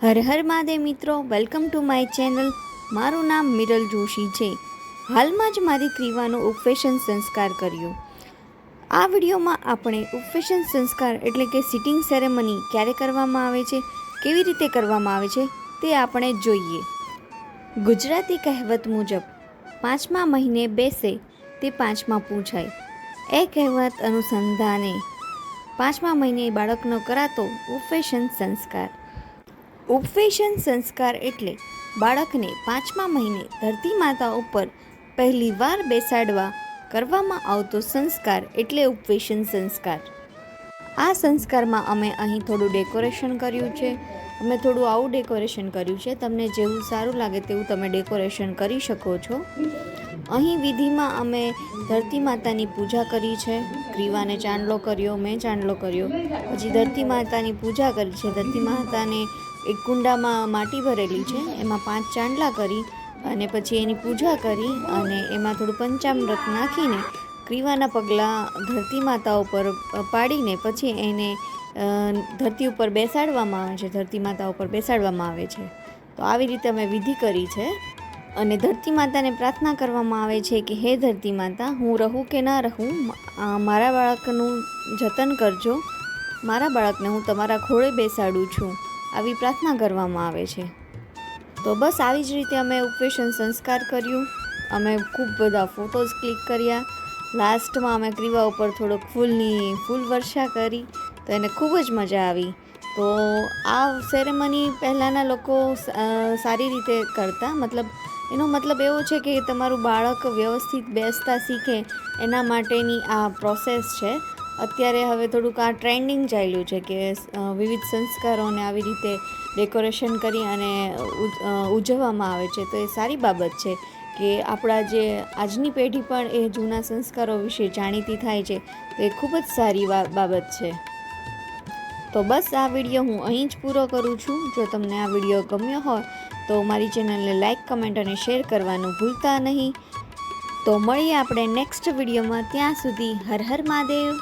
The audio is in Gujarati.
હર હર મહાદેવ મિત્રો વેલકમ ટુ માય ચેનલ મારું નામ મિરલ જોશી છે. હાલમાં જ મારી ક્રિવાનો ઉપવેશન સંસ્કાર કર્યો. આ વિડીયોમાં આપણે ઉપવેશન સંસ્કાર એટલે કે સિટિંગ સેરેમની ક્યારે કરવામાં આવે છે, કેવી રીતે કરવામાં આવે છે, તે આપણે જોઈએ. ગુજરાતી કહેવત મુજબ, પાંચમા મહિને બેસે, તે પાંચમા પૂછાય એ કહેવત અનુસંધાને પાંચમા મહિને બાળકનો કરાતો ઉપવેશન સંસ્કાર. ઉપવેશન સંસ્કાર એટલે બાળકને પાંચમા મહિને ધરતી માતા ઉપર પહેલીવાર બેસાડવા કરવામાં આવતો સંસ્કાર એટલે ઉપવેશન સંસ્કાર. આ સંસ્કારમાં અમે અહીં થોડું ડેકોરેશન કર્યું છે. અમે થોડું આવું ડેકોરેશન કર્યું છે. તમને જેવું સારું લાગે તેવું તમે ડેકોરેશન કરી શકો છો. અહીં વિધિમાં અમે ધરતી માતાની પૂજા કરી છે. ગ્રીવાને ચાંદલો કર્યો, મેં ચાંદલો કર્યો. પછી ધરતી માતાની પૂજા કરી છે. ધરતી માતાને એક કુંડામાં માટી ભરેલી છે, એમાં પાંચ ચાંદલા કરી અને પછી એની પૂજા કરી અને એમાં થોડું પંચામૃત નાખીને ક્રીવાના પગલાં ધરતી માતા ઉપર પાડીને પછી એને ધરતી ઉપર બેસાડવામાં આવે છે, ધરતી માતા ઉપર બેસાડવામાં આવે છે. તો આવી રીતે અમે વિધિ કરી છે અને ધરતી માતાને પ્રાર્થના કરવામાં આવે છે કે, હે ધરતી માતા, હું રહું કે ના રહું મારા બાળકનું જતન કરજો. મારા બાળકને હું તમારા ખોળે બેસાડું છું. આવી પ્રાર્થના કરવામાં આવે છે. તો બસ આવી જ રીતે અમે ઉપવેશન સંસ્કાર કર્યું. અમે ખૂબ બધા ફોટોઝ ક્લિક કર્યા. લાસ્ટમાં અમે ક્રીવા ઉપર થોડોક ફૂલની, ફૂલ વર્ષા કરી. તો એને ખૂબ જ મજા આવી. તો આ સેરેમની પહેલાંના લોકો સારી રીતે કરતા. મતલબ, એનો મતલબ એવો છે કે તમારું બાળક વ્યવસ્થિત બેસતા શીખે. એના માટેની આ પ્રોસેસ છે. અત્યારે હવે થોડુંક આ ટ્રેન્ડિંગ ચાલ્યું છે કે વિવિધ સંસ્કારોને આવી રીતે ડેકોરેશન કરી અને ઉજવવામાં આવે છે. તો એ સારી બાબત છે કે આપણા જે આજની પેઢી પણ એ જૂના સંસ્કારો વિશે જાણીતી થાય છે. તો એ ખૂબ જ સારી બાબત છે. તો બસ આ વીડિયો હું અહીં જ પૂરો કરું છું. જો તમને આ વીડિયો ગમ્યો હોય, તો મારી ચેનલને લાઇક કમેન્ટ અને શેર કરવાનું ભૂલતા નહીં. તો મળીએ આપણે નેક્સ્ટ વિડીયોમાં. ત્યાં સુધી હર હર મહાદેવ.